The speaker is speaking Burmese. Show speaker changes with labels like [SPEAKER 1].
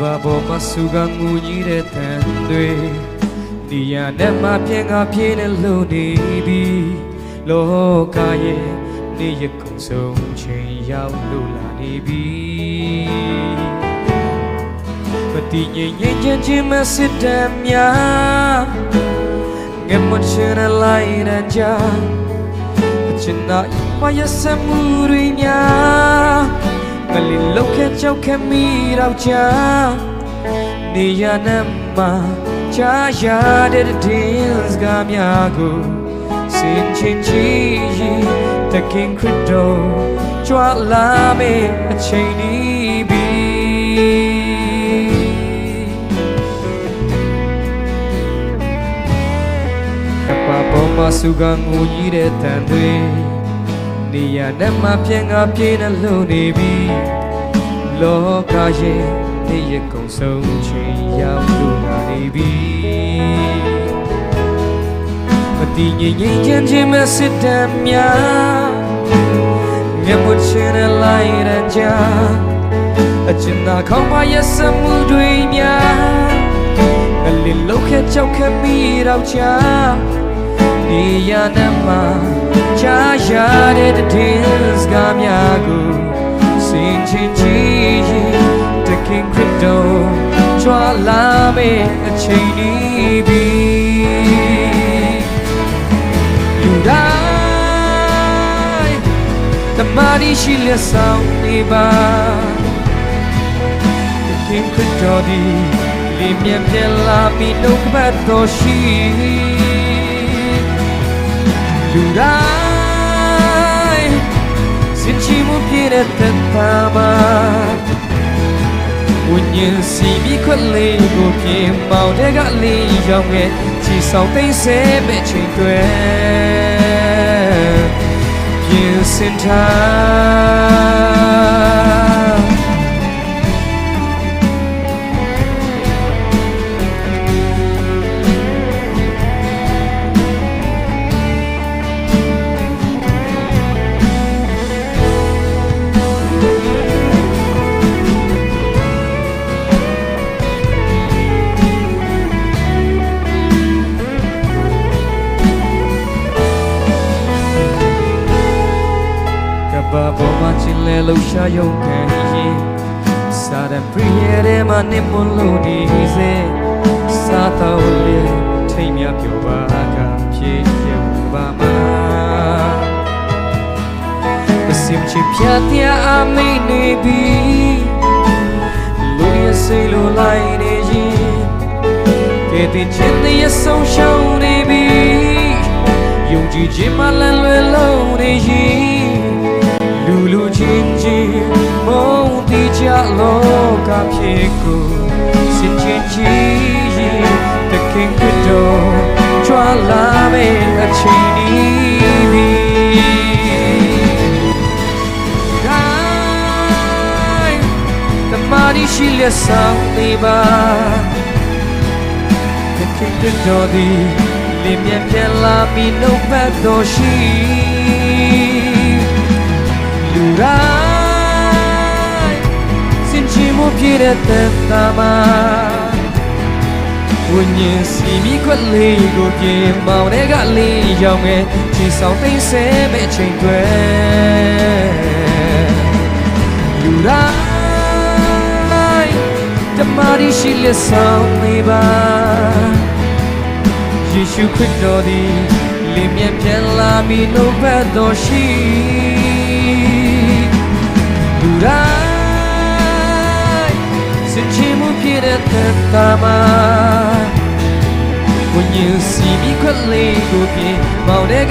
[SPEAKER 1] ဘာပေါ်မှာစူကငူကြီးတဲ့တန်တွေဒီရနဲ့မှပြင်ကပြင်းနေလို့နေပြီလောကရဲ့နေရကုံဆုံးချိန်ရောက်လို့လာနေပြီမတိငြိမ်ငြိမ်ချင်းချင်းမစစ်တမ်းများငယ်မချင်လိုက်တဲ့ကြာအချင်နာမရစမှုရင်းများ မလီလောက်ခဲ့ကြောက်ခဲ့မိတော့ကြာနေရနဲ့မှာချာရတဲ့တင်းစကားများကိုစင်ချင်းချီတကင်ခရစ်တော်ကြွားလာမယ့်အချိန်ဤပြီကပပေါ်မှာစုကငူကြီးတဲ့တန်တွေ နေရနဲ့မှပြင်ကပြေးနှလို့နေပြီလောကရဲ့နေရကုံဆုံးချိန်ရောက်လို့လာနေပြီမတိငြိမ်ငြိမ်ချင်းချင်းမစစ်တမ်းများမျက်မှောက်ချင်းနဲ့လိုက်ရန်ကြအချင်သာခေါင်းပါရဲ့စမှုတွေများကလေးလောက်ခဲ့ကြောက်ခဲ့မိတော့ချာ နေရနမချာရတဲ့တင်းစကားများကိုစင်ချင်းချီတခင်ခရစ်တော်ကြွားလာမယ့်အချိန်ဤပြီလူတိုင်းတမာရီရှိလက်ဆောင်နေပါတခင်ခရစ်တော်ဒီလင်းမြပြလာပြီးနှုတ်ကပတ်တော်ရှိ လူတိုင်းစင်ချီမှုပြည့်တဲ့သက်သာမှာဝိညာဉ်စီပြီးခွက်လေးကိုပြင်ပေါင်တဲ့ကလေး လဲလှူရှာရုံခံရင်စာရပရိယေရဲမှာနေမလို့ဒီစေစာတော်လေထိတ်မြပြောပါကဖြည့်ရုံပါမှာမစင်ချပြတ်တဲ့အမိနေပြီလူရစိတ်လိုလိုက်နေရင်ကဲတင်ချင်တဲ့ဆုံးရှုံးနေပြီယုံကြည်ခြင်းမလန်လွယ်လုံးနေရင် ကြလောကဖြစ်ကိုစင်ချင်းချင်းတခင်ကတော့ကြွားလာမယ့်အချိန်ဒီပြီတိုင်းတမာရီရှိလက်ဆောင်နေပါတခင်ကတော့ဒီလင်းမြပြန်လာပြီးနှုတ်ပတ်တော်ရှိလူတို ချင်မှုပြည့်တဲ့သက်သာမှာဝိညာဉ်စီမီခွက်လေးကိုပြေမောင်တဲ့ကလေးရောက်ငယ်ချီဆောင်သိမ့်ဆဲမဲ့ချိန်တွေလူတိုင်းတမာရီရှိလက်ဆောင်နေပါယေရှုခရစ်တော်သည်လင်းမြတ်ပြန်လာမီနှုတ်ဘတ်တော်ရှိ ချင်မှုပြည့်တဲ့သက်သာမှာဝိညာဉ်စီပြီးခွက်လေးကိုပြေမောင်တဲ့